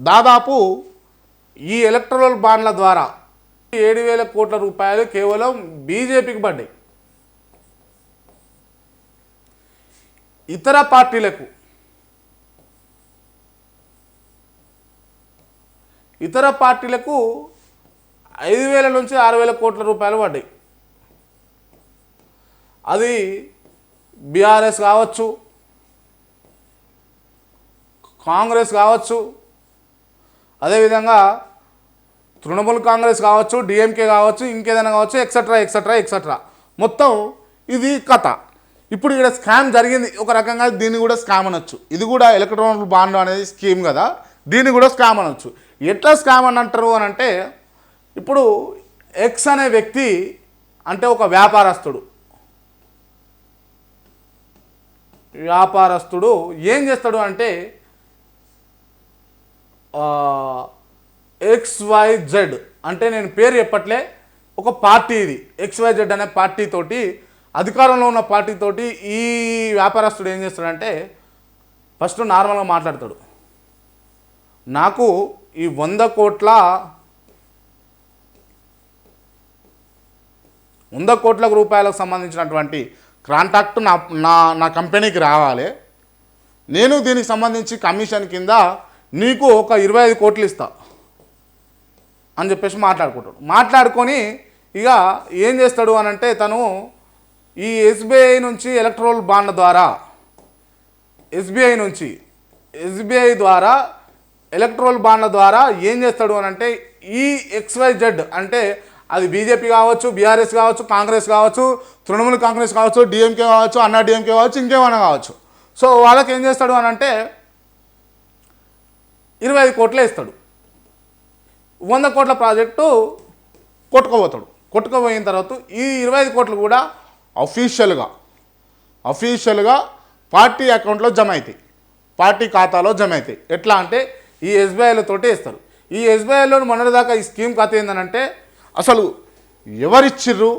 దాదాపు ఈ ఎలక్ట్రల్ బాండ్ల ద్వారా ఏడు వేల కోట్ల రూపాయలు కేవలం బీజేపీకి పడ్డాయి. ఇతర పార్టీలకు ఇతర పార్టీలకు ఐదు వేల నుంచి ఆరు వేల కోట్ల రూపాయలు పడ్డాయి. అది బీఆర్ఎస్ కావచ్చు కాంగ్రెస్ కావచ్చు అదేవిధంగా తృణమూల్ కాంగ్రెస్ కావచ్చు డిఎంకే కావచ్చు ఇంకేదైనా కావచ్చు ఎక్సెట్రా ఎక్సెట్రా ఎక్సెట్రా మొత్తం ఇది కథ. ఇప్పుడు ఇక్కడ స్కామ్ జరిగింది. ఒక రకంగా దీన్ని కూడా స్కామ్ అనొచ్చు. ఇది కూడా ఎలక్ట్రానిక్ బాండ్ అనేది స్కీమ్ కదా. దీన్ని కూడా స్కామ్ అనొచ్చు. ఎట్లా స్కామ్ అని అంటారు అని అంటే ఇప్పుడు ఎక్స్ అనే వ్యక్తి అంటే ఒక వ్యాపారస్తుడు. వ్యాపారస్తుడు ఏం చేస్తాడు అంటే ఎక్స్ వై జెడ్ అంటే నేను పేరు చెప్పట్లే ఒక పార్టీ ఇది. ఎక్స్ వై జెడ్ అనే పార్టీ తోటి అధికారంలో ఉన్న పార్టీ తోటి ఈ వ్యాపారస్తుడు ఏం చేస్తాడంటే ఫస్ట్ నార్మల్గా మాట్లాడతాడు. నాకు ఈ వంద కోట్ల వంద కోట్ల రూపాయలకు సంబంధించినటువంటి కాంట్రాక్ట్ నా నా నా కంపెనీకి రావాలి. నేను దీనికి సంబంధించి కమిషన్ కింద నీకు ఒక ఇరవై ఐదు కోట్లు ఇస్తా అని చెప్పేసి మాట్లాడుకుంటాడు. మాట్లాడుకొని ఇక ఏం చేస్తాడు అని అంటే తను ఈ ఎస్బీఐ నుంచి ఎలక్ట్రోల్ బాండ్ ద్వారా ఎస్బీఐ నుంచి ఎస్బీఐ ద్వారా ఎలక్ట్రోల్ బాండ్ల ద్వారా ఏం చేస్తాడు అని అంటే ఈ ఎక్స్వైజెడ్ అంటే అది బీజేపీ కావచ్చు బీఆర్ఎస్ కావచ్చు కాంగ్రెస్ కావచ్చు తృణమూల్ కాంగ్రెస్ కావచ్చు డిఎంకే కావచ్చు అన్నా డిఎంకే కావచ్చు ఇంకేమైనా కావచ్చు. సో వాళ్ళకి ఏం చేస్తాడు అని అంటే ఇరవై ఐదు కోట్లే ఇస్తాడు. వంద కోట్ల ప్రాజెక్టు కొట్టుకోబోతాడు. కొట్టుకోపోయిన తర్వాత ఈ ఇరవై ఐదు కోట్లు కూడా అఫీషియల్గా అఫీషియల్గా పార్టీ అకౌంట్లో జమ అవుతాయి పార్టీ ఖాతాలో జమ అవుతాయి ఎట్లా అంటే ఈ ఎస్బీఐలతోటి ఇస్తారు. ఈ ఎస్బీఐలో మొన్నటిదాకా ఈ స్కీమ్ కథ ఏంటంటే అసలు ఎవరిచ్చిర్రు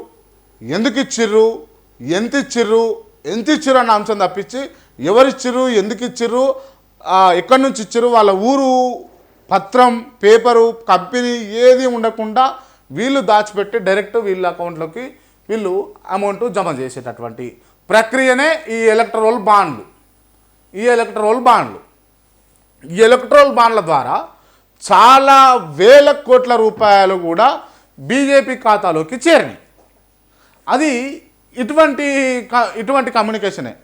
ఎందుకు ఇచ్చిర్రు ఎంత ఇచ్చిర్రు ఎంత ఇచ్చిర్రు అన్న అంశం తప్పించి ఎవరిచ్చిర్రు ఎందుకు ఇచ్చిర్రు ఎక్కడి నుంచి ఇచ్చారు? వాళ్ళ ఊరు పత్రం పేపరు కంపెనీ ఏది ఉండకుండా వీళ్ళు దాచిపెట్టి డైరెక్ట్ వీళ్ళ అకౌంట్లోకి వీళ్ళు అమౌంట్ జమ చేసేటటువంటి ప్రక్రియనే ఈ ఎలక్ట్రోల్ బాండ్లు. ఈ ఎలక్ట్రోల్ బాండ్లు. ఈ ఎలక్ట్రోల్ బాండ్ల ద్వారా చాలా వేల కోట్ల రూపాయలు కూడా బీజేపీ ఖాతాలోకి చేరినాయి. అది ఇటువంటి ఇటువంటి కమ్యూనికేషనే.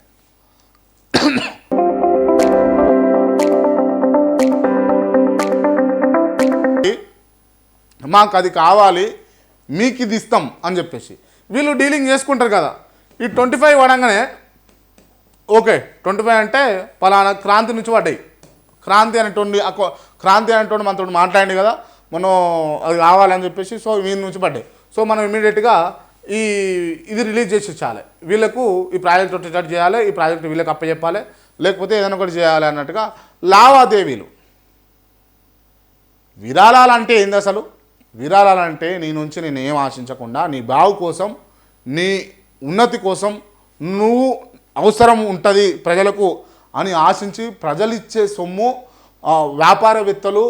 మాకు అది కావాలి మీకు ఇది ఇస్తాం అని చెప్పేసి. వీళ్ళు డీలింగ్ చేసుకుంటారు కదా. ఈ ట్వంటీ ఫైవ్ పడంగానే ఓకే ట్వంటీ ఫైవ్ అంటే పలానా క్రాంతి నుంచి పడ్డాయి. క్రాంతి అనేటువంటి క్రాంతి అనేటువంటి మనతో మాట్లాడింది కదా. మనం అది కావాలని చెప్పేసి సో వీళ్ళ నుంచి పడ్డాయి. సో మనం ఇమీడియట్గా ఈ ఇది రిలీజ్ చేసి చాలే వీళ్ళకు ఈ ప్రాజెక్ట్ వచ్చేటట్టు చేయాలి ఈ ప్రాజెక్ట్ వీళ్ళకి అప్పచెప్పాలి లేకపోతే ఏదైనా ఒకటి చేయాలి అన్నట్టుగా లావాదేవీలు. విరాళాలు అంటే ఏంది అసలు? విరాలంటే నీ నుంచి నేను ఏం ఆశించకుండా నీ బావు కోసం నీ ఉన్నతి కోసం నువ్వు అవసరం ఉంటుంది ప్రజలకు అని ఆశించి ప్రజలు ఇచ్చే సొమ్ము వ్యాపారవేత్తలు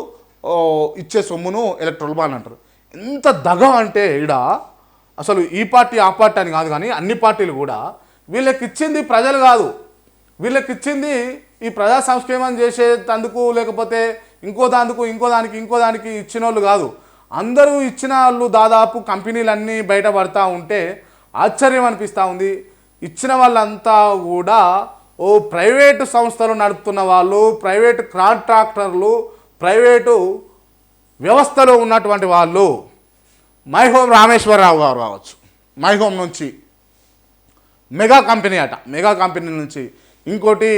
ఇచ్చే సొమ్మును ఎలక్ట్రల్ బాండ్ అంటారు. ఎంత దగ అంటే ఈడ అసలు ఈ పార్టీ ఆ పార్టీ అని కాదు కానీ అన్ని పార్టీలు కూడా వీళ్ళకి ఇచ్చింది ప్రజలు కాదు. వీళ్ళకి ఇచ్చింది ఈ ప్రజా సంక్షేమం చేసేటందుకు లేకపోతే ఇంకో దానికి ఇంకో దానికి ఇంకో దానికి ఇచ్చిన వాళ్ళు కాదు. అందరూ ఇచ్చిన వాళ్ళు దాదాపు కంపెనీలన్నీ బయటపడతా ఉంటే ఆశ్చర్యం అనిపిస్తూ ఉంది. ఇచ్చిన వాళ్ళంతా కూడా ఓ ప్రైవేటు సంస్థలు నడుపుతున్న వాళ్ళు ప్రైవేటు కాంట్రాక్టర్లు ప్రైవేటు వ్యవస్థలో ఉన్నటువంటి వాళ్ళు. మై హోమ్ రామేశ్వరరావు గారు కావచ్చు. మై హోమ్ నుంచి మెగా కంపెనీ అట. మెగా కంపెనీ నుంచి ఇంకోటి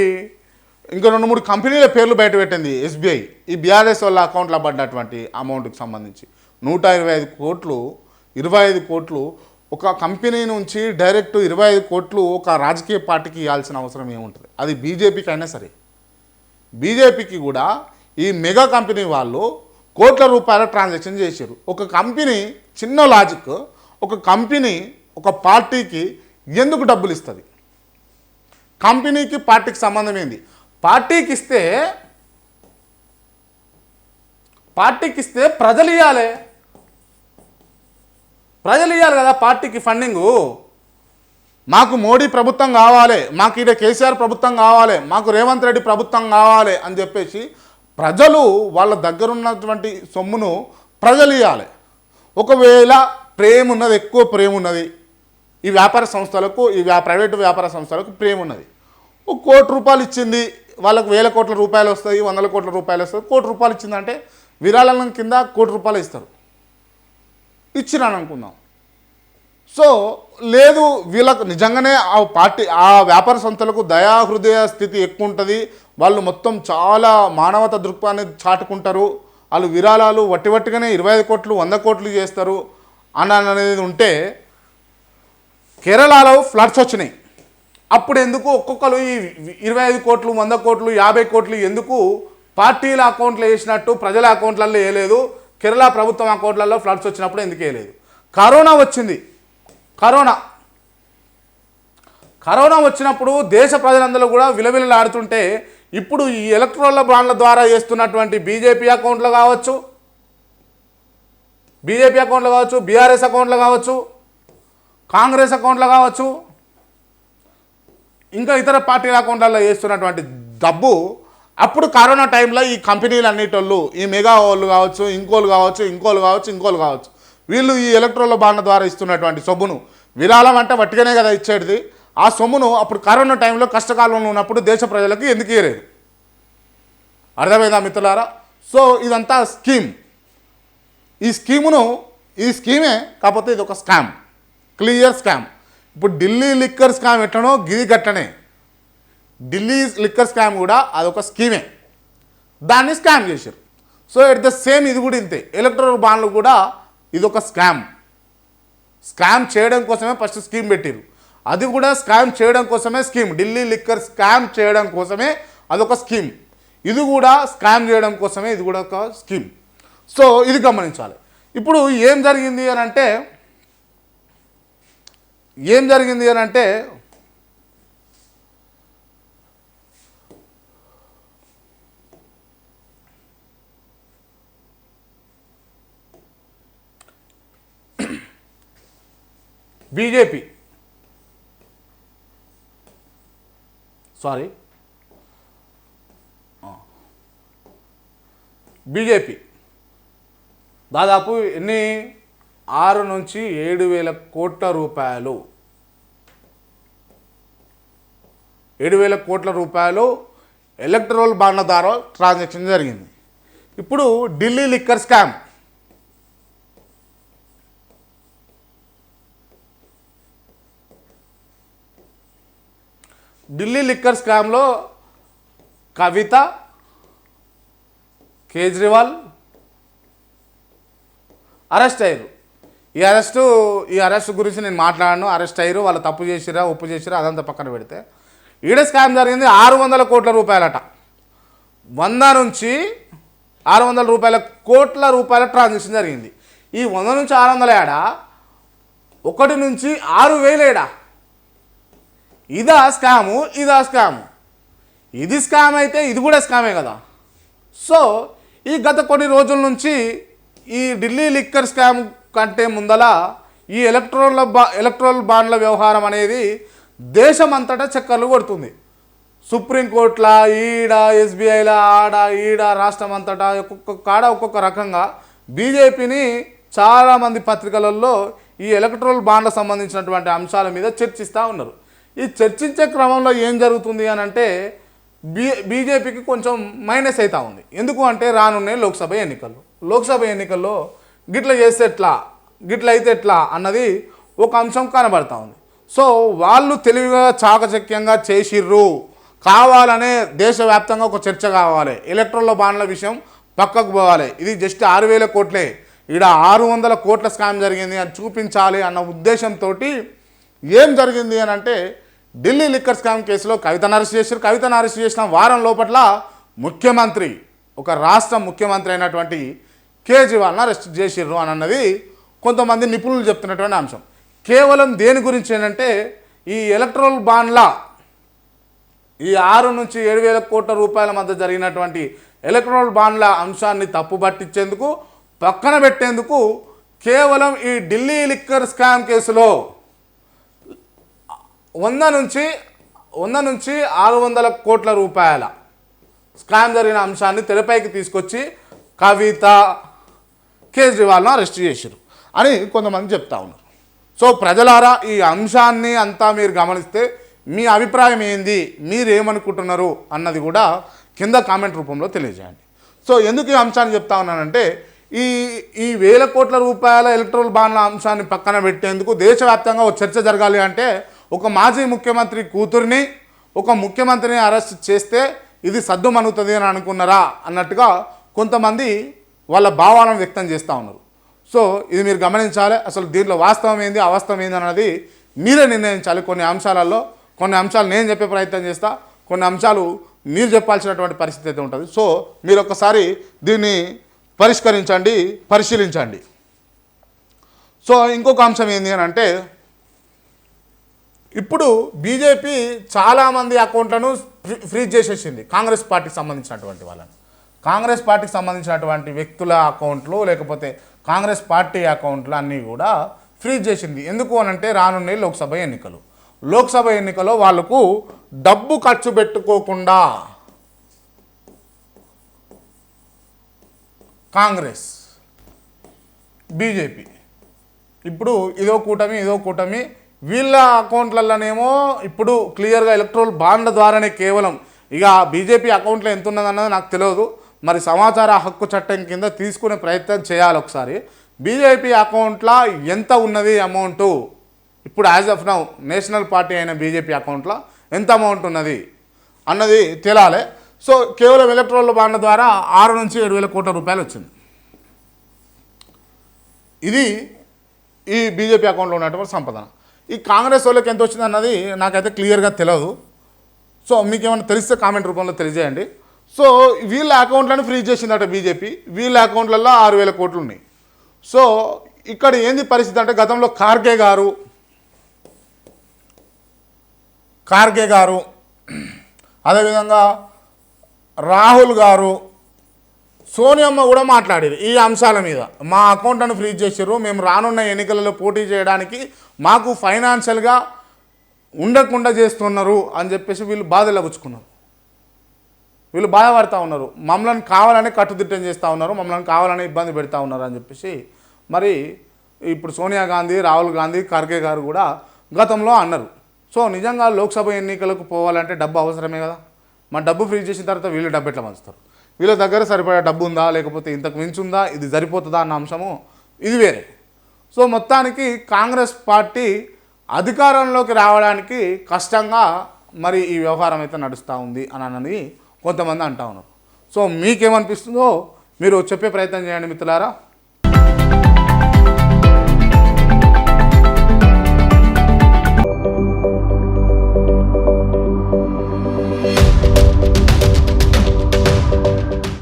ఇంకో రెండు మూడు కంపెనీల పేర్లు బయట పెట్టింది ఎస్బీఐ. ఈ బీఆర్ఎస్ వాళ్ళ అకౌంట్లో పడ్డటువంటి అమౌంట్కి సంబంధించి. నూట ఇరవై ఐదు కోట్లు ఇరవై ఐదు కోట్లు. ఒక కంపెనీ నుంచి డైరెక్ట్ ఇరవై ఐదు కోట్లు ఒక రాజకీయ పార్టీకి ఇవ్వాల్సిన అవసరం ఏముంటుంది? అది బీజేపీకి అయినా సరే. బీజేపీకి కూడా ఈ మెగా కంపెనీ వాళ్ళు కోట్ల రూపాయల ట్రాన్సాక్షన్ చేశారు. ఒక కంపెనీ చిన్న లాజిక్ ఒక కంపెనీ ఒక పార్టీకి ఎందుకు డబ్బులు ఇస్తుంది? కంపెనీకి పార్టీకి సంబంధం ఏంది? పార్టీకి ఇస్తే పార్టీకి ఇస్తే ప్రజలు ఇవ్వాలి ప్రజలు ఇవ్వాలి కదా పార్టీకి ఫండింగు. మాకు మోడీ ప్రభుత్వం కావాలి మాకు ఇక్కడ కేసీఆర్ ప్రభుత్వం కావాలి మాకు రేవంత్ రెడ్డి ప్రభుత్వం కావాలి అని చెప్పేసి ప్రజలు వాళ్ళ దగ్గర ఉన్నటువంటి సొమ్మును ప్రజలు ఇవ్వాలి ఒకవేళ ప్రేమ ఉన్నది ఎక్కువ ప్రేమ ఉన్నది ఈ వ్యాపార సంస్థలకు ఈ వ్యా ప్రైవేటు వ్యాపార సంస్థలకు ప్రేమ ఉన్నది ఒక కోటి రూపాయలు ఇచ్చింది వాళ్ళకు వేల కోట్ల రూపాయలు వస్తాయి వందల కోట్ల రూపాయలు వస్తాయి కోటి రూపాయలు ఇచ్చిందంటే విరాళం కింద కోటి రూపాయలు ఇస్తారు. ఇచ్చినాను అనుకుందాం సో లేదు వీళ్ళకు నిజంగానే ఆ పార్టీ ఆ వ్యాపార సంస్థలకు దయా హృదయ స్థితి ఎక్కువ ఉంటుంది. వాళ్ళు మొత్తం చాలా మానవత దృక్పాన్ని చాటుకుంటారు. వాళ్ళు విరాళాలు వట్టి వట్టిగానే ఇరవై ఐదు కోట్లు వంద కోట్లు చేస్తారు అని అనేది ఉంటే కేరళలో ఫ్లడ్స్ వచ్చినాయి. అప్పుడు ఎందుకు ఒక్కొక్కరు ఈ ఇరవై ఐదు కోట్లు వంద కోట్లు యాభై కోట్లు ఎందుకు పార్టీల అకౌంట్లో వేసినట్టు ప్రజల అకౌంట్లలో వేయలేదు. కేరళ ప్రభుత్వం అకౌంట్లలో ఫ్లడ్స్ వచ్చినప్పుడు ఎందుకు వేయలేదు? కరోనా వచ్చింది. కరోనా. కరోనా వచ్చినప్పుడు దేశ ప్రజలందరూ కూడా విలవిలలాడుతుంటే ఇప్పుడు ఈ ఎలక్ట్రోన్ల బాండ్ల ద్వారా చేస్తున్నటువంటి బీజేపీ అకౌంట్లు కావచ్చు బీజేపీ అకౌంట్లు కావచ్చు బీఆర్ఎస్ అకౌంట్లు కావచ్చు కాంగ్రెస్ అకౌంట్లు కావచ్చు ఇంకా ఇతర పార్టీల అకౌంట్లలో వేస్తున్నటువంటి డబ్బు అప్పుడు కరోనా టైంలో ఈ కంపెనీలు అన్నిటోళ్ళు ఈ మెగా వాళ్ళు కావచ్చు ఇంకోలు కావచ్చు ఇంకోలు కావచ్చు ఇంకోలు కావచ్చు వీళ్ళు ఈ ఎలక్ట్రోల బాండ్ ద్వారా ఇస్తున్నటువంటి సొమ్మును. విరాళం అంటే వట్టిగానే కదా ఇచ్చేది. ఆ సొమ్మును అప్పుడు కరోనా టైంలో కష్టకాలంలో ఉన్నప్పుడు దేశ ప్రజలకు ఎందుకు ఇయ్యలేదు? అర్థమైందా మిత్రులారా? సో ఇదంతా స్కీమ్. ఈ స్కీమును ఈ స్కీమే కాకపోతే ఇది ఒక స్కామ్. Clear scam. ఇప్పుడు ఢిల్లీ లిక్కర్ స్కామ్ ఎట్లనో గిరి గట్టనే. ఢిల్లీ లిక్కర్ స్కామ్ కూడా అదొక స్కీమే దాన్ని స్కామ్ చేశారు. సో ఎట్ ద సేమ్ ఇది కూడా ఇంతే. ఎలక్ట్రల్ బాండ్లు కూడా ఇదొక స్కామ్ స్కామ్ చేయడం కోసమే ఫస్ట్ స్కీమ్ పెట్టారు అది కూడా స్కామ్ చేయడం కోసమే స్కీమ్ ఢిల్లీ లిక్కర్ స్కామ్ చేయడం కోసమే అదొక స్కీమ్ ఇది కూడా స్కామ్ చేయడం కోసమే ఇది కూడా ఒక స్కీమ్ సో ఇది గమనించాలి. ఇప్పుడు ఏం జరిగింది అని అంటే ఏం జరిగింది అని అంటే బీజేపీ. Sorry BJP. దాదాపు ఎన్ని? ఆరు నుంచి ఏడు వేల కోట్ల రూపాయలు. ఏడు వేల కోట్ల రూపాయలు ఎలక్ట్రల్ బాండ్ల ద్వారా ట్రాన్సాక్షన్ జరిగింది. ఇప్పుడు Delhi liquor scam. Delhi liquor స్కామ్లో కవిత కేజ్రీవాల్ అరెస్ట్ అయ్యారు. ఈ అరెస్టు ఈ అరెస్ట్ గురించి నేను మాట్లాడను. అరెస్ట్ అయ్యారు. వాళ్ళు తప్పు చేసిరా ఉప్పు చేసిరా అదంతా పక్కన పెడితే. ఈడ స్కామ్ జరిగింది ఆరు వందల కోట్ల రూపాయలట. వంద నుంచి ఆరు వందల రూపాయల కోట్ల రూపాయల ట్రాన్సాక్షన్ జరిగింది. ఈ వంద నుంచి ఆరు వందల ఏడా ఒకటి నుంచి ఆరు వేలేడా? ఇదా స్కాము ఇదా స్కాము. ఇది స్కామ్ అయితే ఇది కూడా స్కామే కదా. సో ఈ గత కొన్ని రోజుల నుంచి ఈ ఢిల్లీ లిక్కర్ స్కామ్ కంటే ముందల ఈ ఎలక్ట్రోల బా ఎలక్ట్రోల్ బాండ్ల వ్యవహారం అనేది దేశమంతటా చక్కర్లు కొడుతుంది. సుప్రీంకోర్టుల ఈడ ఎస్బీఐల ఆడ ఈడ రాష్ట్రం అంతటా ఒక్కొక్క కాడ ఒక్కొక్క రకంగా బీజేపీని చాలామంది పత్రికలలో ఈ ఎలక్ట్రోల్ బాండ్ల సంబంధించినటువంటి అంశాల మీద చర్చిస్తూ ఉన్నారు. ఈ చర్చించే క్రమంలో ఏం జరుగుతుంది అని అంటే బీ బీజేపీకి కొంచెం మైనస్ అవుతా ఉంది. ఎందుకు అంటే రానున్నాయి లోక్సభ ఎన్నికలు. లోక్సభ ఎన్నికల్లో గిట్ల చేస్తే ఎట్లా గిట్ల అయితే ఎట్లా అన్నది ఒక అంశం కనబడతా ఉంది. సో వాళ్ళు తెలివిగా చాకచక్యంగా చేసిర్రు. కావాలనే దేశవ్యాప్తంగా ఒక చర్చ కావాలి. ఎలక్ట్రల్ బాండ్ల విషయం పక్కకు పోవాలి. ఇది జస్ట్ ఆరు వేల కోట్లే. ఇక్కడ ఆరు వందల కోట్ల స్కామ్ జరిగింది అని చూపించాలి అన్న ఉద్దేశంతో ఏం జరిగింది అని అంటే ఢిల్లీ లిక్కర్ స్కామ్ కేసులో కవితను అరెస్ట్ చేశారు. కవితను అరెస్ట్ చేసిన వారం లోపట్ల ముఖ్యమంత్రి ఒక రాష్ట్ర ముఖ్యమంత్రి అయినటువంటి కేజ్రీవాల్ను అరెస్ట్ చేసిర్రు అని అన్నది కొంతమంది నిపుణులు చెప్తున్నటువంటి అంశం. కేవలం దేని గురించి ఏంటంటే ఈ ఎలక్ట్రల్ బాండ్ల ఈ ఆరు నుంచి ఏడు వేల కోట్ల రూపాయల మధ్య జరిగినటువంటి ఎలక్ట్రల్ బాండ్ల అంశాన్ని తప్పు పట్టించేందుకు పక్కన పెట్టేందుకు కేవలం ఈ ఢిల్లీ లిక్కర్ స్కామ్ కేసులో వంద నుంచి వంద నుంచి ఆరు వందల కోట్ల రూపాయల స్కామ్ జరిగిన అంశాన్ని తెరపైకి తీసుకొచ్చి కవిత కేజ్రీవాల్ను అరెస్ట్ చేశారు అని కొంతమంది చెప్తా ఉన్నారు. సో ప్రజలారా ఈ అంశాన్ని అంతా మీరు గమనిస్తే మీ అభిప్రాయం ఏంది? మీరేమనుకుంటున్నారు అన్నది కూడా కింద కామెంట్ రూపంలో తెలియజేయండి. సో ఎందుకు ఈ అంశాన్ని చెప్తా ఉన్నానంటే ఈ ఈ వేల కోట్ల రూపాయల ఎలక్ట్రల్ బాండ్ల అంశాన్ని పక్కన పెట్టేందుకు దేశవ్యాప్తంగా ఒక చర్చ జరగాలి అంటే ఒక మాజీ ముఖ్యమంత్రి కూతురిని ఒక ముఖ్యమంత్రిని అరెస్ట్ చేస్తే ఇది సద్దుమనుగుతుంది అని అనుకున్నారా అన్నట్టుగా కొంతమంది వాళ్ళ భావాలను వ్యక్తం చేస్తూ ఉన్నారు. సో ఇది మీరు గమనించాలి. అసలు దీంట్లో వాస్తవం ఏంది అవాస్తవం ఏంది అన్నది మీరే నిర్ణయించాలి. కొన్ని అంశాలలో కొన్ని అంశాలు నేను చెప్పే ప్రయత్నం చేస్తా కొన్ని అంశాలు మీరు చెప్పాల్సినటువంటి పరిస్థితి అయితే ఉంటుంది. సో మీరు ఒకసారి దీన్ని పరిష్కరించండి పరిశీలించండి. సో ఇంకొక అంశం ఏంటి అని అంటే ఇప్పుడు బీజేపీ చాలామంది అకౌంట్లను ఫ్రీ- ఫ్రీజ్ చేసేసింది. కాంగ్రెస్ పార్టీకి సంబంధించినటువంటి వాళ్ళని. కాంగ్రెస్ పార్టీకి సంబంధించినటువంటి వ్యక్తుల అకౌంట్లు లేకపోతే కాంగ్రెస్ పార్టీ అకౌంట్లు అన్నీ కూడా ఫ్రీజ్ చేసింది. ఎందుకు అని అంటే రానున్న లోక్సభ ఎన్నికలు. లోక్సభ ఎన్నికలో వాళ్ళకు డబ్బు ఖర్చు పెట్టుకోకుండా కాంగ్రెస్ బీజేపీ. ఇప్పుడు ఇదో కూటమి ఇదో కూటమి వీళ్ళ అకౌంట్లలోనేమో ఇప్పుడు క్లియర్గా ఎలక్ట్రోల్ బాండ్ల ద్వారానే కేవలం ఇక బీజేపీ అకౌంట్లో ఎంత ఉన్నదన్నది నాకు తెలియదు. మరి సమాచార హక్కు చట్టం కింద తీసుకునే ప్రయత్నం చేయాలి ఒకసారి. బీజేపీ అకౌంట్లో ఎంత ఉన్నది అమౌంటు ఇప్పుడు as of now national party అయిన బీజేపీ అకౌంట్లో ఎంత అమౌంట్ ఉన్నది అన్నది తేలాలి. సో కేవలం ఎలక్ట్రోల్ బాండ్ల ద్వారా ఆరు నుంచి ఏడు వేల కోట్ల రూపాయలు వచ్చింది. ఇది ఈ బీజేపీ అకౌంట్లో ఉన్నటువంటి సంపద ఈ కాంగ్రెస్ వాళ్ళకి ఎంత వచ్చింది అన్నది నాకైతే క్లియర్గా తెలియదు సో మీకేమైనా తెలిస్తే కామెంట్ రూపంలో తెలియజేయండి. సో వీళ్ళ అకౌంట్లను ఫ్రీజ్ చేసిందట బీజేపీ. వీళ్ళ అకౌంట్లలో ఆరు వేల కోట్లు ఉన్నాయి. సో ఇక్కడ ఏంది పరిస్థితి అంటే గతంలో కార్గే గారు కార్గే గారు అదేవిధంగా రాహుల్ గారు సోనియమ్మ కూడా మాట్లాడేది ఈ అంశాల మీద. మా అకౌంట్ను ఫ్రీజ్ చేశారు మేము రానున్న ఎన్నికలలో పోటీ చేయడానికి మాకు ఫైనాన్షియల్గా ఉండకుండా చేస్తున్నారు అని చెప్పేసి వీళ్ళు బాధలగుచ్చుకున్నారు వీళ్ళు బాధపడుతూ ఉన్నారు. మమ్మల్ని కావాలని కట్టుదిట్టం చేస్తూ ఉన్నారు. మమ్మల్ని కావాలని ఇబ్బంది పెడతా ఉన్నారు అని చెప్పేసి మరి ఇప్పుడు సోనియా గాంధీ రాహుల్ గాంధీ ఖర్గే గారు కూడా గతంలో అన్నారు. సో నిజంగా లోక్సభ ఎన్నికలకు పోవాలంటే డబ్బు అవసరమే కదా? మన డబ్బు ఫ్రీ చేసిన తర్వాత వీళ్ళు డబ్బు ఎట్లా పంచుతారు? వీళ్ళ దగ్గర సరిపడా డబ్బు ఉందా లేకపోతే ఇంతకు మించి ఉందా ఇది సరిపోతుందా అన్న అంశము ఇది వేరే. సో మొత్తానికి కాంగ్రెస్ పార్టీ అధికారంలోకి రావడానికి కష్టంగా మరి ఈ వ్యవహారం అయితే నడుస్తూ ఉంది అని అన్నది కొంతమంది అంటా ఉన్నారు. సో మీకేమనిపిస్తుందో మీరు చెప్పే ప్రయత్నం చేయండి మిత్రులారా.